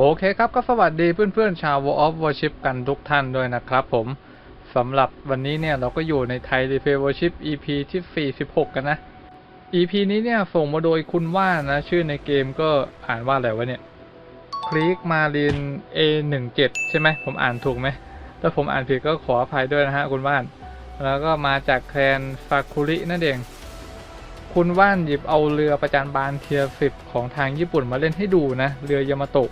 โอเคครับ ก็สวัสดีเพื่อนๆ ชาว World of Warship กันทุกท่านด้วยนะครับผมสำหรับวันนี้เนี่ยเราก็อยู่ในไทย r e p a y Warship EP ที่ 46 กันนะ EP นี้เนี่ยส่งมาโดยคุณว่านนะชื่อในเกมก็อ่านว่าอะไรวะเนี่ยคลิกมาริน A17 ใช่ไหม ผมอ่านถูกไหม ถ้าผมอ่านผิดก็ขออภัยด้วยนะฮะคุณว่าน แล้วก็มาจากแคลนฟาคุรินั่นเอง คุณว่านหยิบเอาเรือประจันบานเทียสิบของทางญี่ปุ่นมาเล่นให้ดูนะ เรือยามาโตะ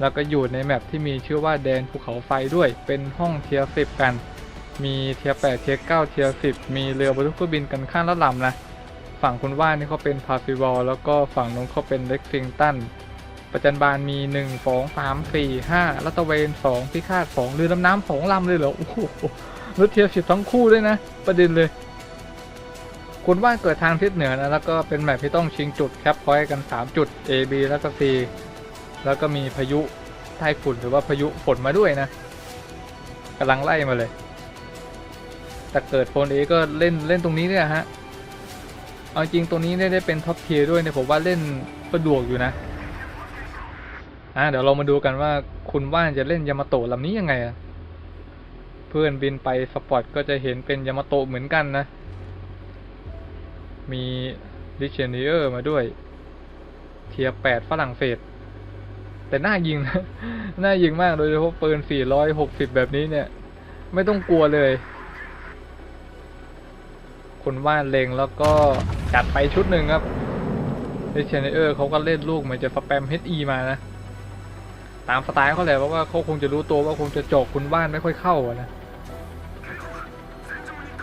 แล้วก็อยู่ในแมปที่มีชื่อว่าแดนภูเขาไฟด้วย เป็นห้องเทียสิบกัน มีเทียแปดเทียเก้าเทียสิบมีเรือบรรทุกเครื่องบินกันข้างละลำนะ ฝั่งคุณว่านนี่เขาเป็นพาฟิวอลแล้วก็ฝั่งนู้นเขาเป็นเล็กซิงตัน ประจันบานมีหนึ่งสองสามสี่ห้าลัตเวนสองพิฆาตสองเรือดำน้ำสองลำเลยเหรอ โอ้โหรถเทียสิบทั้งคู่ด้วยนะ ประเด็นเลยคุณว่านเกิดทางทิศเหนือนะแล้วก็เป็นแมปที่ต้องชิงจุดแคปพอยต์กัน 3 จุด A B แล้วก็ C แล้วก็มีพายุไต้ฝุ่นหรือว่าพายุฝนมาด้วยนะกำลังไล่มาเลย แต่เกิดโฟนเอก็เล่นเล่นตรงนี้เนี่ยฮะ เอาจริงตรงนี้ได้ได้เป็นท็อปเทียร์ด้วยเนี่ยผมว่าเล่นสะดวกอยู่นะ อะเดี๋ยวเรามาดูกันว่าคุณว่านจะเล่นยามาโตะลำนี้ยังไงอะเพื่อนบินไปสปอร์ตก็จะเห็นเป็นยามาโตะเหมือนกันนะ มีดิเชเนียร์มาด้วย เทียแปดฝรั่งเศส แต่น่ายิงนะน่ายิงมากโดยเฉพาะปืน 460 แบบนี้เนี่ย ไม่ต้องกลัวเลย คุณว่านเลงแล้วก็จัดไปชุดหนึ่งครับเดิเชเนียร์เขาก็เล่นลูกเหมือนจะสแปม HE มานะ ตามสไตล์เขาแหละเพราะว่าเขาคงจะรู้ตัวว่าคงจะจอกคุณว่านไม่ค่อยเข้าอะนะ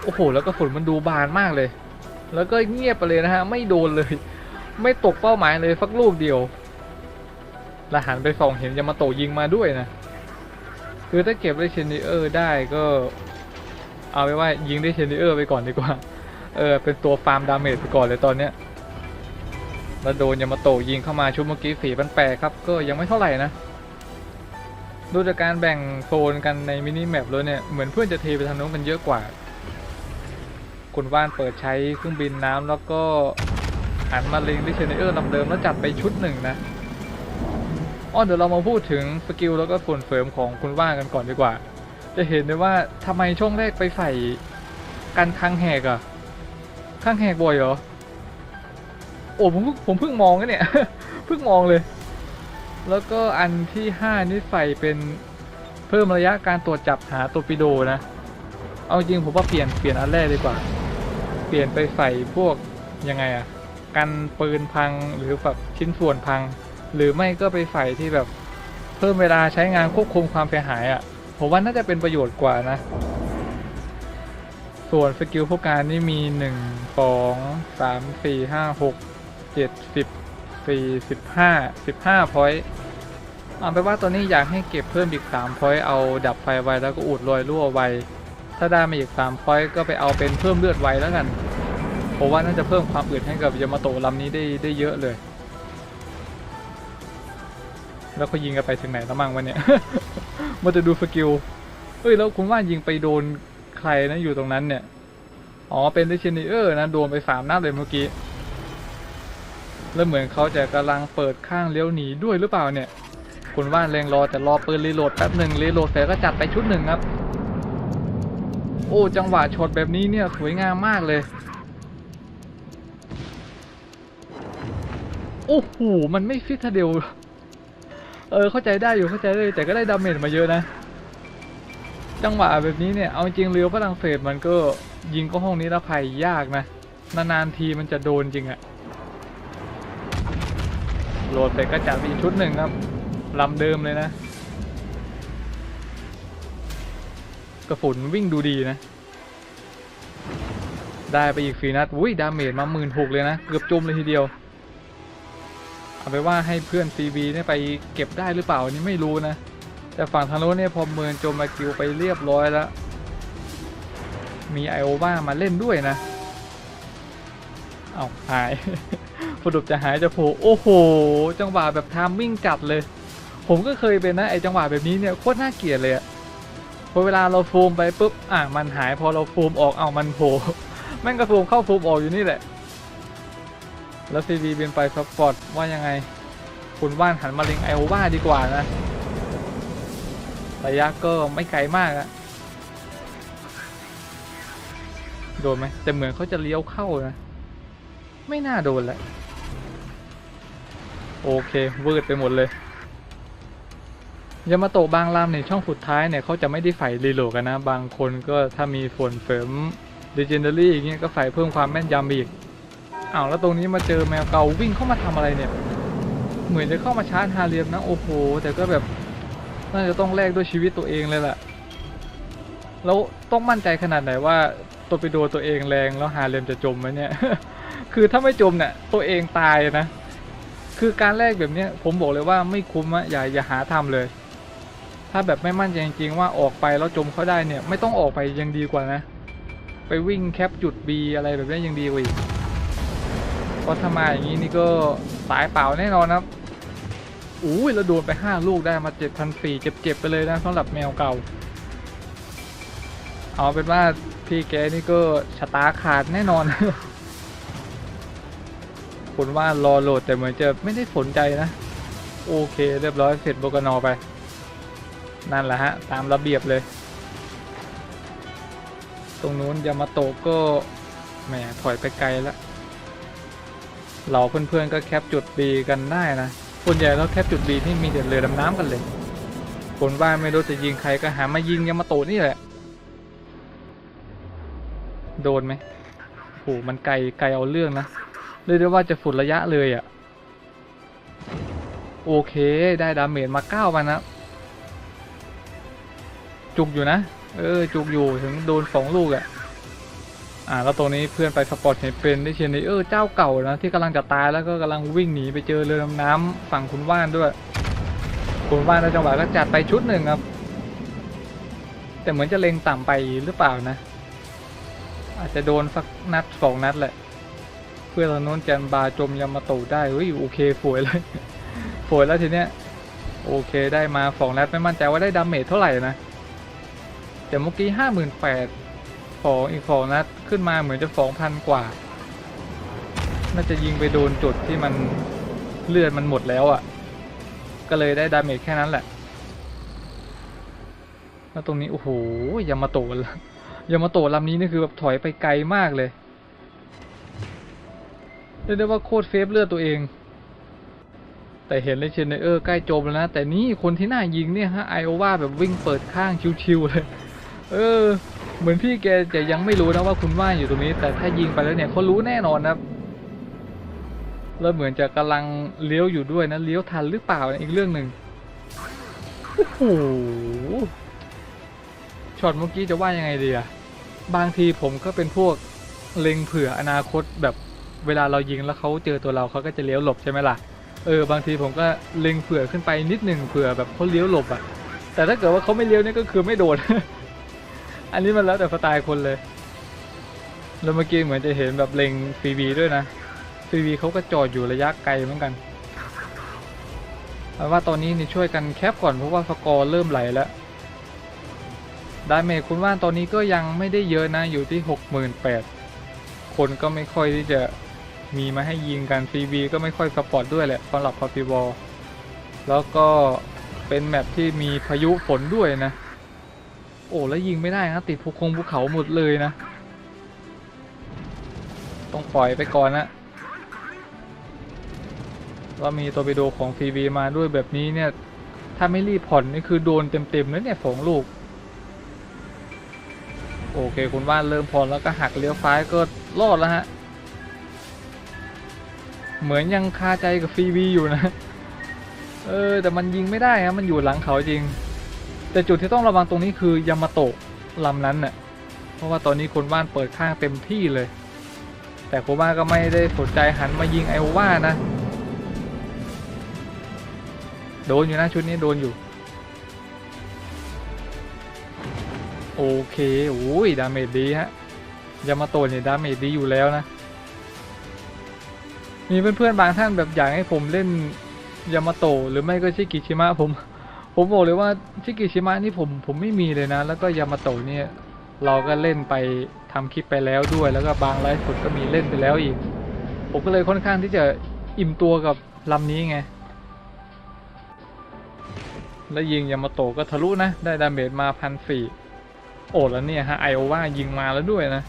โอ้โห แล้วก็ฝนมันดูบานมากเลย แล้วก็เงียบไปเลยนะฮะ ไม่โดนเลย ไม่ตกเป้าหมายเลยสักลูกเดียว แล้วหันไปส่องเห็นยามาโตยิงมาด้วยนะ คือถ้าเก็บได้เชนเออร์ได้ก็ เอาไว้ว่ายิงได้เชนเออร์ไปก่อนดีกว่า เออ เป็นตัวฟาร์มดาเมจไปก่อนเลยตอนเนี้ยแล้วโดนยามาโตยิงเข้ามาชุดเมื่อกี้สี่พันแปดครับ ก็ยังไม่เท่าไหร่นะ ดูจากการแบ่งโซนกันในมินิแมปแล้วเนี่ย เหมือนเพื่อนจะเทไปทางโน้นกันเยอะกว่า คุณว่านเปิดใช้เครื่องบินน้ำแล้วก็หันมาลิงดิเชนเนอร์ลำเดิมแล้วจัดไปชุดหนึ่งนะ อ้อเดี๋ยวเรามาพูดถึงสกิลแล้วก็ส่วนเสริมของคุณว่ากันก่อนดีกว่า จะเห็นได้ว่าทำไมช่วงแรกไปใส่กันข้างแหกอะข้างแหกบ่อยเหรอ โอ้ผมผมเพิ่งมองนะเนี่ยเพิ่งมองเลย แล้วก็อันที่ห้านี่ใส่เป็นเพิ่มระยะการตรวจจับหาตัวปิโดนะ เอาจริงผมว่าเปลี่ยนเปลี่ยนอันแรกดีกว่า เปลี่ยนไปใส่พวกยังไงอะกันปืนพังหรือแบบชิ้นส่วนพัง หรือไม่ก็ไปใส่ที่แบบเพิ่มเวลาใช้งานควบคุมความเสียหายอะผมว่าน่าจะเป็นประโยชน์กว่านะ ส่วนสกิลพวกการนี่มีหนึ่งสองสามสี่ห้าหกเจ็ดสิบสี่สิบห้าสิบห้าพอยต์เอาไปว่าตอนนี้อยากให้เก็บเพิ่มอีกสามพอยต์เอาดับไฟไวแล้วก็อุดรอยรั่วไวถ้าได้มาอีกสามพอยต์ก็ไปเอาเป็นเพิ่มเลือดไวแล้วกันผมว่าน่าจะเพิ่มความอึดให้กับยามาโตะลำนี้ได้ได้เยอะเลย แล้วเขายิงกันไปถึงไหนแล้วมั่งวะเนี่ย มันจะดูสกิลเฮ้ยแล้วคุณว่ายิงไปโดนใครนะอยู่ตรงนั้นเนี่ย อ๋อเป็นดิเชเนอร์นะโดนไปสามนัดเลยเมื่อกี้ แล้วเหมือนเขาจะกำลังเปิดข้างเลี้ยวหนีด้วยหรือเปล่าเนี่ย คุณว่านเลงรอแต่รอปืนรีโหลดแป๊บหนึ่งรีโหลดเสร็จก็จัดไปชุดหนึ่งครับ โอ้จังหวะช็อตแบบนี้เนี่ยสวยงามมากเลยโอ้โหมันไม่ฟิตเดียว เออเข้าใจได้อยู่เข้าใจได้แต่ก็ได้ดาเมจมาเยอะนะ จังหวะแบบนี้เนี่ยเอาจริงเรือฝรั่งเศสมันก็ยิงก็ห้องนี้ละภัยยากนะ นานๆทีมันจะโดนจริงอะโหลดเสร็จก็จัดไปอีกชุดหนึ่งครับลำเดิมเลยนะ กระสุนวิ่งดูดีนะ ได้ไปอีกฟีนัดอุ้ยดาเมจมาหมื่นหกเลยนะ เกือบจมเลยทีเดียว เอาไปว่าให้เพื่อนซีบีเนี่ยไปเก็บได้หรือเปล่าอันนี้ไม่รู้นะ แต่ฝั่งทางโน้นเนี่ยพอเมินโจมมากิวไปเรียบร้อยแล้ว มีไอโอวามาเล่นด้วยนะ เอาหายสรุปจะหายจะโผล่โอ้โห จังหวะแบบทามมิ่งจัดเลย ผมก็เคยเป็นนะไอจังหวะแบบนี้เนี่ยโคตรน่าเกลียดเลยอะพอเวลาเราโฟมไปปุ๊บอะมันหายพอเราโฟมออกเอามันโผล่แม่งก็โฟมเข้าโฟมออกอยู่นี่แหละ แล้วซีบีเป็นไปซัพพอร์ตว่ายังไง คุณว่านหันมาเล็งไอโอวาดีกว่านะระยะก็ไม่ไกลมากอะโดนไหมแต่เหมือนเขาจะเลี้ยวเข้านะ ไม่น่าโดนแหละ โอเค วืดไปหมดเลยยามาโตบางลำในช่องสุดท้ายเนี่ยเขาจะไม่ได้ใส่รีโหลดกันนะ บางคนก็ถ้ามีฝนเสริม Legendary อย่างเงี้ยก็ใส่เพิ่มความแม่นยำอีก อ้าวแล้วตรงนี้มาเจอแมวเก่าวิ่งเข้ามาทำอะไรเนี่ย เหมือนจะเข้ามาชาร์จฮาเรียมนะโอ้โหแต่ก็แบบน่าจะต้องแลกด้วยชีวิตตัวเองเลยแหละแล้วต้องมั่นใจขนาดไหนว่าตัวไปโดนตัวเองแรงแล้วฮาเรียมจะจมไหมเนี่ยคือถ้าไม่จมเนี่ยตัวเองตายนะ คือการแลกแบบเนี้ยผมบอกเลยว่าไม่คุ้มอะอย่าอย่าหาทำเลย ถ้าแบบไม่มั่นใจจริงๆว่าออกไปแล้วจมเขาได้เนี่ย ไม่ต้องออกไปยังดีกว่านะ ไปวิ่งแคปจุด B อะไรแบบนี้ยังดีกว่าอีก เพราะถ้ามาอย่างนี้นี่ก็สายเปล่าแน่นอนครับอุ้ยเราโดนไปห้าลูกได้มาเจ็ดพันสี่เจ็บๆไปเลยนะสำหรับแมวเก่า เอาเป็นว่าพี่แกนี่ก็ชะตาขาดแน่นอนคุณว่ารอโหลดแต่เหมือนจะไม่ได้สนใจนะ โอเค เรียบร้อยเสร็จโบกนอไป นั่นแหละฮะ ตามระเบียบเลย ตรงนู้นยามาโตก็แหมถอยไปไกลแล้ว เราเพื่อนๆก็แคปจุด B กันได้นะส่วนใหญ่แล้วแคปจุด B นี่มีแต่เรือดำน้ำกันเลยคนว่าไม่รู้จะยิงใครก็หามายิงยามาโตะนี่แหละ โดนไหมโหมันไกลไกลเอาเรื่องนะเรียกได้ว่าจะสุดระยะเลยอะ่ะ โอเคได้ดาเมจมาเก้ามันนะ จุกอยู่นะ เออ จุกอยู่ถึงโดนสองลูกอะ่ะ อ่าแล้วตรงนี้เพื่อนไปสปอร์ตเห็นเป็นได้เชียร์นี่เออเจ้าเก่านะที่กำลังจะตายแล้วก็กำลังวิ่งหนีไปเจอเรือดำน้ำฝั่งคุณว่านด้วย คุณว่านในจังหวะก็จัดไปชุดหนึ่งครับ แต่เหมือนจะเล็งต่ำไปหรือเปล่านะ อาจจะโดนสักนัดสองนัดแหละ เพื่อนเราโน้นแจนบาจมยามาโตได้เฮ้ยโอเคฝวยเลยฝวยแล้วทีเนี้ยโอเคได้มาสองนัดไม่มั่นใจว่าได้ดาเมจเท่าไหร่นะแต่เมื่อกี้ห้าหมื่นแปด สองอีกสองนัดขึ้นมาเหมือนจะสองพันกว่า น่าจะยิงไปโดนจุดที่มันเลือดมันหมดแล้วอะ่ะ ก็เลยได้ดาเมจแค่นั้นแหละ แล้วตรงนี้ โอ้โหยามาโตะละยามาโตะลำนี้นี่คือแบบถอยไปไกลมากเลยเรียกได้ว่าโคตรเฟฟเลือดตัวเอง แต่เห็นเลยเชนเออร์ใกล้จมแล้วนะ แต่นี่คนที่น่ายิงเนี่ยฮะไอโอวาแบบวิ่งเปิดข้างชิวๆเลย เออ เหมือนพี่แกจะยังไม่รู้นะว่าคุณว่าอยู่ตรงนี้ แต่ถ้ายิงไปแล้วเนี่ยเขารู้แน่นอนนะครับแล้วเหมือนจะกำลังเลี้ยวอยู่ด้วยนะเลี้ยวทันหรือเปล่าอีกเรื่องหนึ่งโอ้โหช็อตเมื่อกี้จะว่ายังไงดีอะบางทีผมก็เป็นพวกเล็งเผื่ออนาคตแบบเวลาเรายิงแล้วเขาเจอตัวเราเขาก็จะเลี้ยวหลบใช่ไหมล่ะเออบางทีผมก็เล็งเผื่อขึ้นไปนิดหนึ่งเผื่อแบบเขาเลี้ยวหลบอะแต่ถ้าเกิดว่าเขาไม่เลี้ยวนี่ก็คือไม่โดน อันนี้มันแล้วแต่สไตล์คนเลย แล้วเมื่อกี้เหมือนจะเห็นแบบเล็งฟรีบีด้วยนะฟรีบีเขาก็จอดอยู่ระยะไกลเหมือนกันเอาว่าตอนนี้นี่ช่วยกันแคปก่อนเพราะว่าสกอร์เริ่มไหลแล้วดาเมจคุณว่านตอนนี้ก็ยังไม่ได้เยอะนะอยู่ที่หกหมื่นแปดคนก็ไม่ค่อยที่จะมีมาให้ยิงกัน CB ก็ไม่ค่อยสปอร์ตด้วยแหละสำหรับพอปีบอลแล้วก็เป็นแมปที่มีพายุฝนด้วยนะ โอ้แล้วยิงไม่ได้นะติดภูคงภูเขาหมดเลยนะ ต้องปล่อยไปก่อนนะว่ามีตัวไปโดของ CB มาด้วยแบบนี้เนี่ย ถ้าไม่รีบผ่อนนี่คือโดนเต็มๆเลยเนี่ยสองลูก โอเคคุณว่านเริ่มพอนแล้วก็หักเลี้ยวซ้ายก็รอดแล้วฮะ เหมือนยังคาใจกับฟีวีอยู่นะ เออแต่มันยิงไม่ได้ครับมันอยู่หลังเขาจริง แต่จุดที่ต้องระวังตรงนี้คือยามาโตะลำนั้นน่ะเพราะว่าตอนนี้คุณว่านเปิดข้างเต็มที่เลย แต่โคุณว่านก็ไม่ได้สนใจหันมายิงไอโอว่านะโดนอยู่นะชุดนี้โดนอยู่ โอเคโอ้ยดาเมจดีฮะยามาโตะเนี่ยดาเมจดีอยู่แล้วนะ มีเพื่อนๆบางท่านแบบอยากให้ผมเล่นยามาโตะหรือไม่ก็ชิกิชิมะผม ผมบอกเลยว่าชิกิชิมะนี่ผมผมไม่มีเลยนะ แล้วก็ยามาโตะเนี่ยเราก็เล่นไปทำคลิปไปแล้วด้วย แล้วก็บางไลฟ์สดก็มีเล่นไปแล้วอีก ผมก็เลยค่อนข้างที่จะอิ่มตัวกับลำนี้ไง แล้วยิงยามาโตะก็ทะลุนะ ได้ดาเมจมาพันสี่โอ้แล้วเนี่ยฮะไอโอวายิงมาแล้วด้วยนะ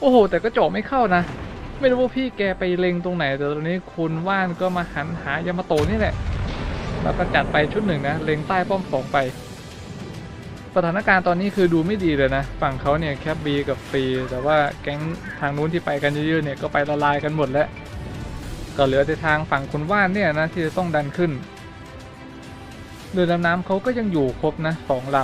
โอ้โห แต่ก็เจาะไม่เข้านะ ไม่รู้ว่าพี่แกไปเล็งตรงไหน แต่ตอนนี้คุณว่านก็มาหันหายามาโตนี่แหละแล้วก็จัดไปชุดหนึ่งนะ เล็งใต้ป้อมสองไป สถานการณ์ตอนนี้คือดูไม่ดีเลยนะ ฝั่งเขาเนี่ยแคปบีกับฟรี แต่ว่าแก๊งทางนู้นที่ไปกันเยอะๆเนี่ยก็ไปละลายกันหมดแล้ว ก็เหลือแต่ทางฝั่งคุณว่านเนี่ยนะที่จะต้องดันขึ้น เรือดำน้ำเขาก็ยังอยู่ครบนะสองล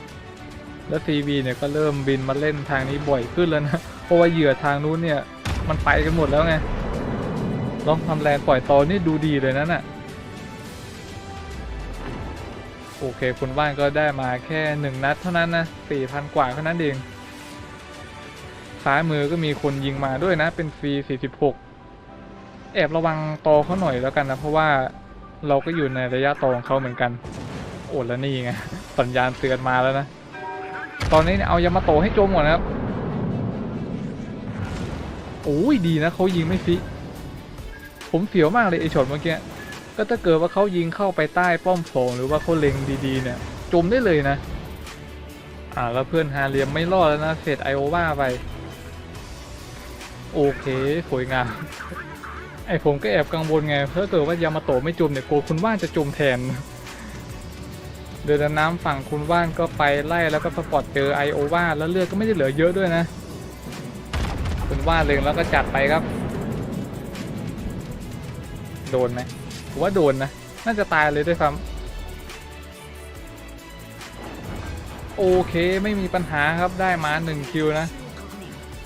ำ แล้วทีวีเนี่ยก็เริ่มบินมาเล่นทางนี้บ่อยขึ้นแล้วนะ เพราะว่าเหยื่อทางนู้นเนี่ย มันไปกันหมดแล้วไงลองทำแรงปล่อยตอนี่ดูดีเลยนะน่ะโอเคคุณว่านก็ได้มาแค่หนึ่งนัดเท่านั้นนะสี่พันกว่าเท่านั้นเองซ้ายมือก็มีคนยิงมาด้วยนะ เป็นฟรีสี่สิบหกแอบระวังตอเขาหน่อยแล้วกันนะเพราะว่าเราก็อยู่ในระยะตอของเขาเหมือนกัน โอ้แล้วนี่ไงสัญญาณเตือนมาแล้วนะ ตอนนี้เอายามาโตให้จมก่อนนะครับ โอ้ยดีนะเขายิงไม่ฟิผมเสียวมากเลยไอช็อตเมื่อกี้ก็ถ้าเกิดว่าเขายิงเข้าไปใต้ป้อมโถงหรือว่าเขาเล็งดีๆเนี่ยจมได้เลยนะ อ่าแล้วเพื่อนฮาเลียมไม่รอดแล้วนะเสร็จไอโอวาไป โอเคสวยงาม ไอผมก็แอบกังวลไงเพราะเกิดว่ายามาโตไม่จมเนี่ยกลัวคุณว่านจะจมแทน เดินน้ำฝั่งคุณว่านก็ไปไล่แล้วก็สปอตเจอไอโอวาแล้วเลือดก็ไม่ได้เหลือเยอะด้วยนะ ว่าเล็งแล้วก็จัดไปครับ โดนไหมผมว่าโดนนะ น่าจะตายเลยด้วยซ้ำโอเคไม่มีปัญหาครับได้มาหนึ่งคิวนะ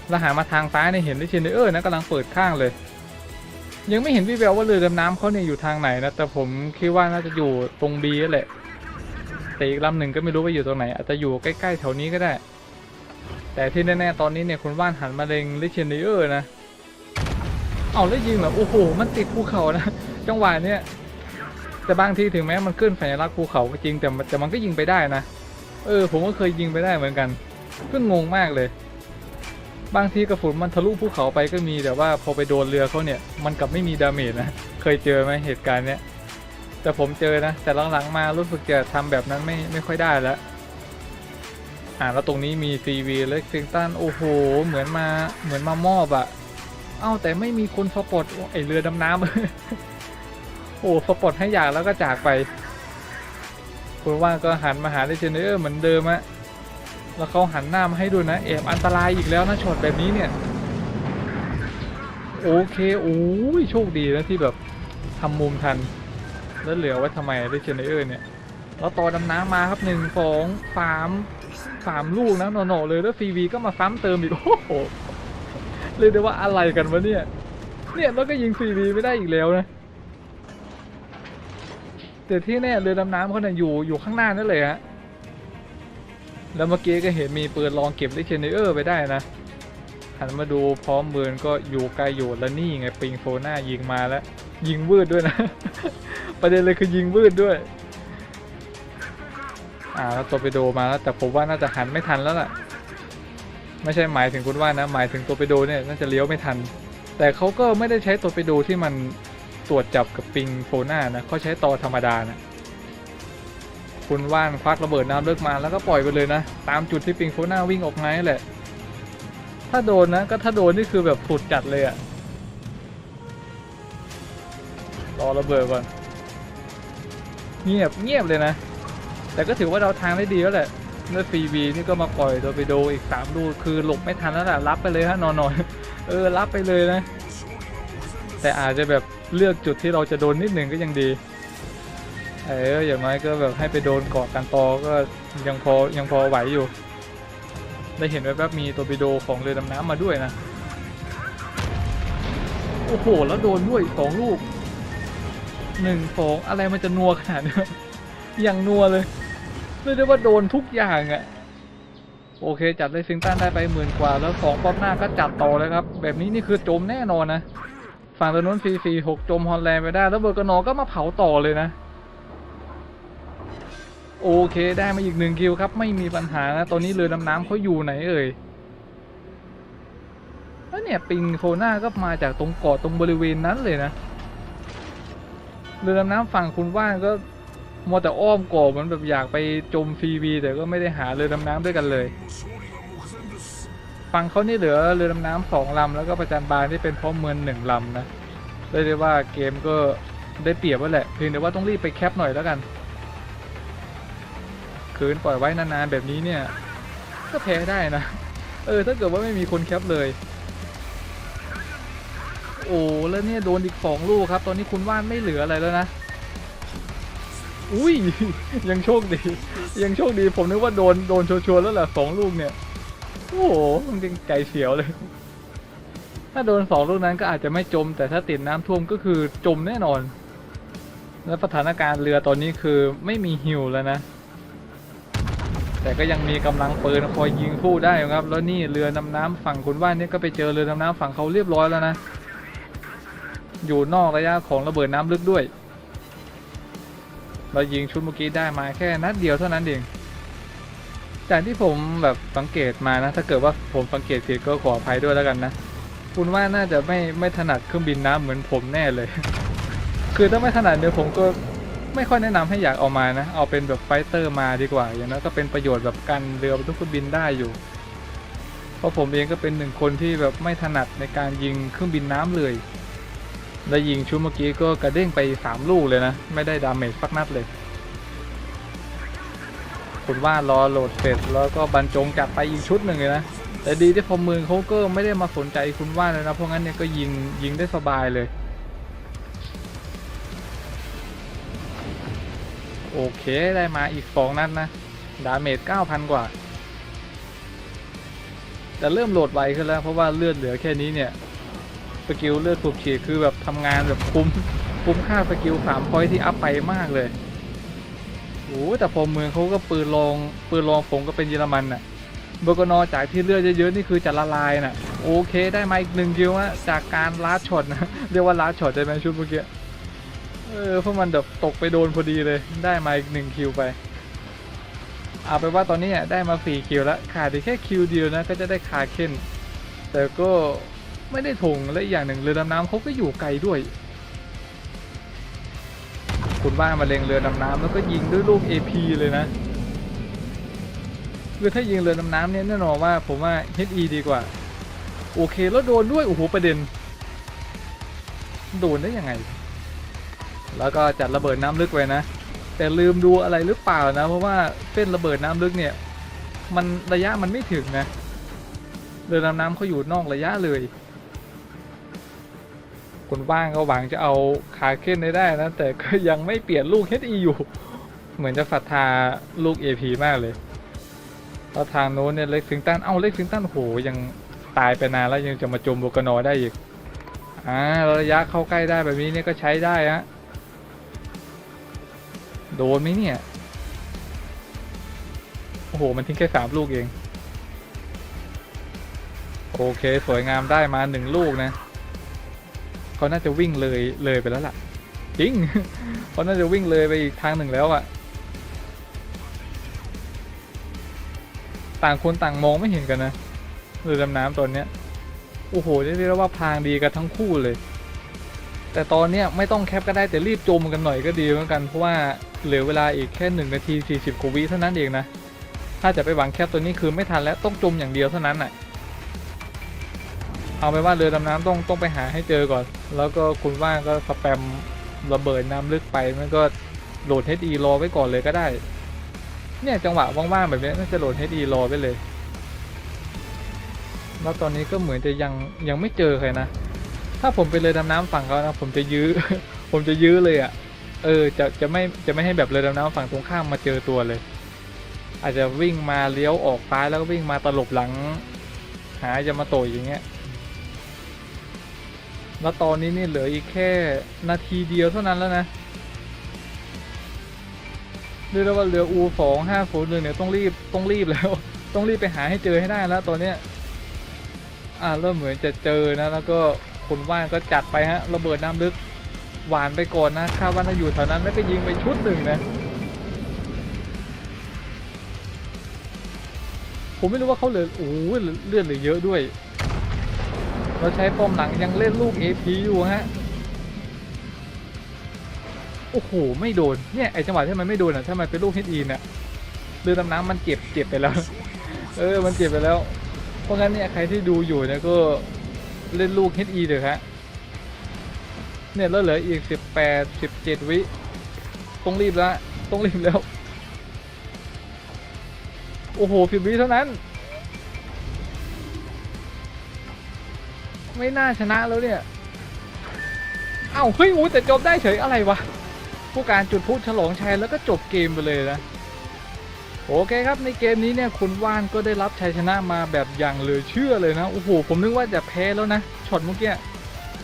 แล้วหามาทางซ้ายเนี่ยเห็นได้เชนเออร์นะกำลังเปิดข้างเลย ยังไม่เห็นวิแววว่าเรือดำน้ำเขาเนี่ยอยู่ทางไหนนะแต่ผมคิดว่าน่าจะอยู่ตรงบีแหละแต่อีกลำหนึ่งก็ไม่รู้ว่าอยู่ตรงไหน อาจจะอยู่ใกล้ๆแถวนี้ก็ได้ แต่ที่แน่ๆตอนนี้เนี่ยคุณว่านหันมาเล็งลิเชนเออร์นะ เอาแล้วยิงเหรอโอ้โห มันติดภูเขานะ จังหวะเนี้ยแต่บางทีถึงแม้มันขึ้นสัญลักษณ์ภูเขาก็จริงแต่แต่มันก็ยิงไปได้นะ เออ ผมก็เคยยิงไปได้เหมือนกันก็งงมากเลย บางทีกระสุนมันทะลุภูเขาไปก็มีแต่ว่าพอไปโดนเรือเขาเนี่ย มันกลับไม่มีดาเมจนะ เคยเจอไหมเหตุการณ์เนี้ยแต่ผมเจอนะ แต่หลังๆมารู้สึกจะทำแบบนั้นไม่ไม่ค่อยได้แล้ว อ่าแล้วตรงนี้มีซีวีเล็กซิงตันโอ้โห เหมือนมาเหมือนมามอบอะเอ้าแต่ไม่มีคนสปอตไอเรือดำน้ำ โอ้สปอตให้อยากแล้วก็จากไปคุณว่าก็หันมาหาได้เจเนอร์เหมือนเดิมอะแล้วเขาหันหน้ามาให้ดูนะแอบอันตรายอีกแล้วนะช็อตแบบนี้เนี่ย โอเคโอ้ยโชคดีนะที่แบบทำมุมทัน แล้วเหลือไว้ทำไมได้เจเนอร์เนี่ยแล้วต่อดำน้ำมาครับหนึ่งสองสาม สามลูกนะหนอๆเลยแล้วฟีวีก็มาซ้ำเติมอีกโอ้โหเรียกได้ว่าอะไรกันวะเนี่ยเนี่ยแล้วก็ยิงฟีวีไม่ได้อีกแล้วนะแต่ที่แน่เรือดำน้ำเขาเนี่ยอยู่อยู่ข้างหน้านั่นเลยฮะแล้วเมื่อกี้ก็เห็นมีปืนลองเก็บได้เชนเนอร์ไปได้นะหันมาดูพร้อมเบิร์นก็อยู่ไกลอยู่แล้วนี่ไงปิงโฟน่ายิงมาแล้ว ยิงวืดด้วยนะ ประเด็นเลยคือยิงวืดด้วย อ่าแล้วตัวไปโดมาแล้วแต่ผมว่าน่าจะหันไม่ทันแล้วล่ะ ไม่ใช่หมายถึงคุณว่านะ หมายถึงตัวไปโดเนี่ยน่าจะเลี้ยวไม่ทัน แต่เขาก็ไม่ได้ใช้ตัวไปโดที่มันตรวจจับกับปิงโฟน่านะเขาใช้ตอธรรมดานะคุณว่านควักระเบิดน้ำเลิกมาแล้วก็ปล่อยไปเลยนะ ตามจุดที่ปิงโฟน่าวิ่งออกไงแหละ ถ้าโดนนะก็ถ้าโดนนี่คือแบบสุดจัดเลยอะรอระเบิดก่อนเงียบเงียบเลยนะ แต่ก็ถือว่าเราทางได้ดีแล้วแหละเมื่อฟรีวีนี่ก็มาปล่อยตัวไปโดอีกสามลูกคือหลบไม่ทันแล้วแหละรับไปเลยฮะนอนๆเออรับไปเลยนะ แต่อาจจะแบบเลือกจุดที่เราจะโดนนิดหนึ่งก็ยังดีเอออย่างน้อยก็แบบให้ไปโดนเกาะกันตอก็ยังพอยังพอไหวอยู่ ได้เห็นแวบๆมีตัวไปโดของเรือดำน้ำมาด้วยนะโอ้โหแล้วโดนด้วยสองลูกหนึ่งสองอะไรมันจะนัวขนาดนี้อย่างนัวเลย เรียกได้ว่าโดนทุกอย่างอะโอเค จัดเลยซิงตันได้ไปหมื่นกว่า แล้วสองป้อมหน้าก็จัดต่อเลยครับ แบบนี้นี่คือจมแน่นอนนะ ฝั่งตะนู้นฟรีๆหกจมฮอลแลนด์ไปได้ แล้วเบอร์กนอก็มาเผาต่อเลยนะ โอเคได้มาอีกหนึ่งคิวครับ ไม่มีปัญหานะ ตอนนี้เรือดำน้ำเขาอยู่ไหนเอ่ยแล้วเนี่ยปิงโฟน่าก็มาจากตรงเกาะตรงบริเวณนั้นเลยนะ เรือดำน้ำฝั่งคุณว่านก็ มัวแต่อ้อมโกบมันแบบอยากไปจมฟรีวีแต่ก็ไม่ได้หาเรือดำน้ำด้วยกันเลยฝั่งเขานี่เหลือเรือดำน้ำสองลำแล้วก็ประจันบานที่เป็นพร้อมเมืองหนึ่งลำนะเรียกได้ว่าเกมก็ได้เปรียบว่าแหละเพียงแต่ว่าต้องรีบไปแคปหน่อยแล้วกันคืนปล่อยไว้นานๆแบบนี้เนี่ย ก็แพ้ได้นะ เออถ้าเกิดว่าไม่มีคนแคปเลย โอ้แล้วเนี่ยโดนอีกสองลูกครับ ตอนนี้คุณว่านไม่เหลืออะไรแล้วนะ อุ้ยยังโชคดี ยังโชคดีผมนึกว่าโดนโดนชัวร์แล้วแหละสองลูกเนี่ย โอ้โหมันเป็นไก่เสียวเลย ถ้าโดนสองลูกนั้นก็อาจจะไม่จม แต่ถ้าติดน้ำท่วมก็คือจมแน่นอน และสถานการณ์เรือตอนนี้คือไม่มีฮิวแล้วนะ แต่ก็ยังมีกำลังปืนคอยยิงสู้ได้ครับ แล้วนี่เรือดำน้ำฝั่งคุณว่านนี่ก็ไปเจอเรือดำน้ำฝั่งเขาเรียบร้อยแล้วนะ อยู่นอกระยะของระเบิดน้ำลึกด้วย เรายิงชุดเมื่อกี้ได้มาแค่นัดเดียวเท่านั้นเองจากที่ผมแบบสังเกตมานะ ถ้าเกิดว่าผมสังเกตผิดก็ขออภัยด้วยแล้วกันนะ คุณว่าน่าจะไม่ไม่ถนัดเครื่องบินน้ำเหมือนผมแน่เลย คือถ้าไม่ถนัดเนี่ยผมก็ไม่ค่อยแนะนำให้อยากเอามานะ เอาเป็นแบบไฟเตอร์มาดีกว่า อย่างนั้นก็เป็นประโยชน์แบบกันเรือบรรทุกเครื่องบินได้อยู่ เพราะผมเองก็เป็นหนึ่งคนที่แบบไม่ถนัดในการยิงเครื่องบินน้ำเลย และยิงชุดเมื่อกี้ก็กระเด้งไปสามลูกเลยนะ ไม่ได้ดาเมจสักนัดเลย คุณว่ารอโหลดเสร็จแล้วก็บรรจงจัดไปอีกชุดหนึ่งเลยนะ แต่ดีที่พอมือเขาก็ไม่ได้มาสนใจคุณว่าเลยนะ เพราะงั้นเนี่ยก็ยิงยิงได้สบายเลย โอเคได้มาอีกสองนัดนะ ดาเมจ 9,000 กว่า แต่เริ่มโหลดไวขึ้นแล้วเพราะว่าเลือดเหลือแค่นี้เนี่ย สกิลเลือดสูบฉีดคือแบบทำงานแบบคุ้มคุ้มค่าสกิลสามพอยที่อัพไปมากเลยโอ้แต่พอเมืองเขาก็ปืนลองปืนลองผมก็เป็นเยอรมันน่ะเบอร์กนอจากที่เลือดเยอะๆนี่คือจะละลายน่ะโอเคได้มาอีกหนึ่งคิวนะจากการลาดช็อตนะเรียกว่าลาดช็อตได้ไหมชุดเมื่อกี้เออเพราะมันแบบตกไปโดนพอดีเลยได้มาอีกหนึ่งคิวไปเอาไปว่าตอนนี้ได้มาสี่คิวแล้วขาดอีกแค่คิวเดียวนะก็จะได้คาเคนแต่ก็ ไม่ได้ถงและอีกอย่างหนึ่งเรือดำน้ำเขาก็อยู่ไกลด้วย คุณบ้ามาเล็งเรือดำน้ำแล้วก็ยิงด้วยลูก AP เลยนะคือถ้ายิงเรือดำน้ำเนี่ยแน่นอนว่าผมว่า HE ดีกว่า โอเคแล้วโดนด้วยโอ้โหประเด็น โดนได้ยังไง แล้วก็จัดระเบิดน้ำลึกไว้นะ แต่ลืมดูอะไรหรือเปล่านะ เพราะว่าเส้นระเบิดน้ำลึกเนี่ย มันระยะมันไม่ถึงนะเรือดำน้ำเขาอยู่นอกระยะเลย คนบ้างก็หวังจะเอาคาเค้นได้ได้นะ แต่ก็ยังไม่เปลี่ยนลูก HE อยู่ เหมือนจะศรัทธาลูก AP มากเลยแล้วทางโน้นเนี่ยเล็กซิงตัน เอ้าเล็กซิงตันโหยังตายไปนานแล้วยังจะมาจมโบกนอได้อีก อ่าระยะเข้าใกล้ได้แบบนี้เนี่ยก็ใช้ได้ฮะ โดนไหมเนี่ย โอ้โห มันทิ้งแค่สามลูกเอง โอเค สวยงามได้มาหนึ่งลูกนะ เขาน่าจะวิ่งเลยเลยไปแล้วล่ะ จริงเขาน่าจะวิ่งเลยไปอีกทางหนึ่งแล้วอะต่างคนต่างมองไม่เห็นกันนะเรือดำน้ำตอนเนี้ยโอ้โหเรียกได้ว่าพางดีกันทั้งคู่เลย แต่ตอนเนี้ยไม่ต้องแคปก็ได้แต่รีบจมกันหน่อยก็ดีเหมือนกันเพราะว่าเหลือเวลาอีกแค่1นาที40กว่าวิเท่านั้นเองนะถ้าจะไปหวังแคปตัวนี้คือไม่ทันแล้วต้องจมอย่างเดียวเท่านั้นน่ะ เอาไปว่าเรือดำน้ำต้องต้องไปหาให้เจอก่อน แล้วก็คุณว่างก็สแปมระเบิดน้ำลึกไปมันก็โหลด HE รอไว้ก่อนเลยก็ได้ เนี่ยจังหวะว่างๆแบบนี้น่าจะโหลด HE รอไว้เลย แล้วตอนนี้ก็เหมือนจะยังยังไม่เจอใครนะ ถ้าผมไปเลยดำน้ำฝั่งเขานะผมจะยื้อ ผมจะยื้อเลยอะ่ะ เออจะจะไม่จะไม่ให้แบบเลยดำน้ำฝั่งตรงข้ามมาเจอตัวเลย อาจจะวิ่งมาเลี้ยวออกซ้ายแล้วก็วิ่งมาตลบหลัง หาจะมาโตยอย่างเงี้ย แล้วตอนนี้นี่เหลืออีกแค่นาทีเดียวเท่านั้นแล้วนะเรียกว่าเรือ U สองห้าศูนย์หนึ่งเนี่ยต้องรีบต้องรีบแล้ว ต้องรีบไปหาให้เจอให้ได้แล้วตอนเนี้ยอ่าเริ่มเหมือนจะเจอนะ แล้วก็คุณว่านก็จัดไปฮะระเบิดน้ำลึกหวานไปก่อนนะคาดว่าน่อยู่แถวนั้นแล้วก็ยิงไปชุดหนึ่งนะผมไม่รู้ว่าเขาเหลือโอ้โหเลือดเหลือเยอะด้วย เราใช้ปอมหลังยังเล่นลูก AP อยู่ฮะ โอ้โห ไม่โดน เนี่ยไอจังหวะที่มันไม่โดนอะถ้ามันเป็นลูกฮิตอีนี่ยเรือดำน้ำมันเจ็บเจ็บไปแล้ว เออ มันเจ็บไปแล้ว เพราะงั้นเนี่ยใครที่ดูอยู่เนี่ยก็เล่นลูกฮิตอีเถอะฮะ เนี่ยแล้วเหลืออีกสิบแปดสิบเจ็ดวิต้องรีบแล้วต้องรีบแล้ว โอ้โหสิบวิเท่านั้น ไม่น่าชนะแล้วเนี่ย เอ้าเฮ้ยอู้แต่จบได้เฉยอะไรวะ ผู้การจุดพลุฉลองชัยแล้วก็จบเกมไปเลยนะ โอเคครับในเกมนี้เนี่ยคุณว่านก็ได้รับชัยชนะมาแบบอย่างเหลือเชื่อเลยนะ โอ้โห ผมนึกว่าจะแพ้แล้วนะช็อตเมื่อกี้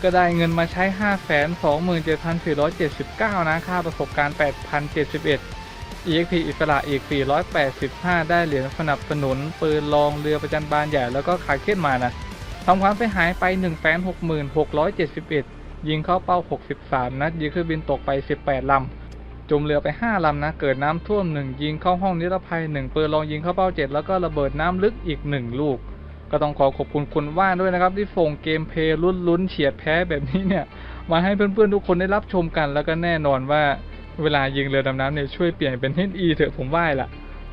ก็ได้เงินมาใช้ 5 2 7 4 7 9 นะ ค่าประสบการณ์ 8,071 EXP อิสระอีก 485 ได้เหรียญสนับสนุน ปืนลองเรือประจันบานใหญ่แล้วก็คาเคนมานะ ทำความเสียหายไป 166,671 ยิงเข้าเป้า 63 นัด ยิงเครื่องบินตกไป 18 ลำจมเรือไป 5 ลำนะ เกิดน้ำท่วม 1 ยิงเข้าห้องนิรภัย 1 ปืนลองยิงเข้าเป้า 7 แล้วก็ระเบิดน้ำลึกอีก 1 ลูก ก็ต้องขอขอบคุณคุณว่านด้วยนะครับ ที่ส่งเกมเพลย์ลุ้นๆเฉียดแพ้แบบนี้เนี่ย มาให้เพื่อนๆทุกคนได้รับชมกัน แล้วก็แน่นอนว่า เวลายิงเรือดำน้ำเนี่ยช่วยเปลี่ยนเป็น HE เถอะผมว่าล่ะ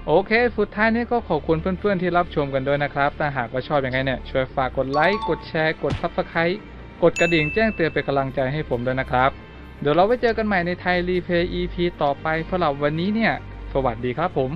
โอเค สุดท้ายนี้ก็ขอบคุณเพื่อนๆที่รับชมกันด้วยนะครับ ถ้าหากว่าชอบอย่างไงเนี่ย ช่วยฝากกดไลค์ กดแชร์ กดซับสไครต์กดกระดิ่งแจ้งเตือนเป็นกำลังใจให้ผมด้วยนะครับ เดี๋ยวเราไว้เจอกันใหม่ในไทยรีเพย์ EP ต่อไปสำหรับวันนี้เนี่ย สวัสดีครับผม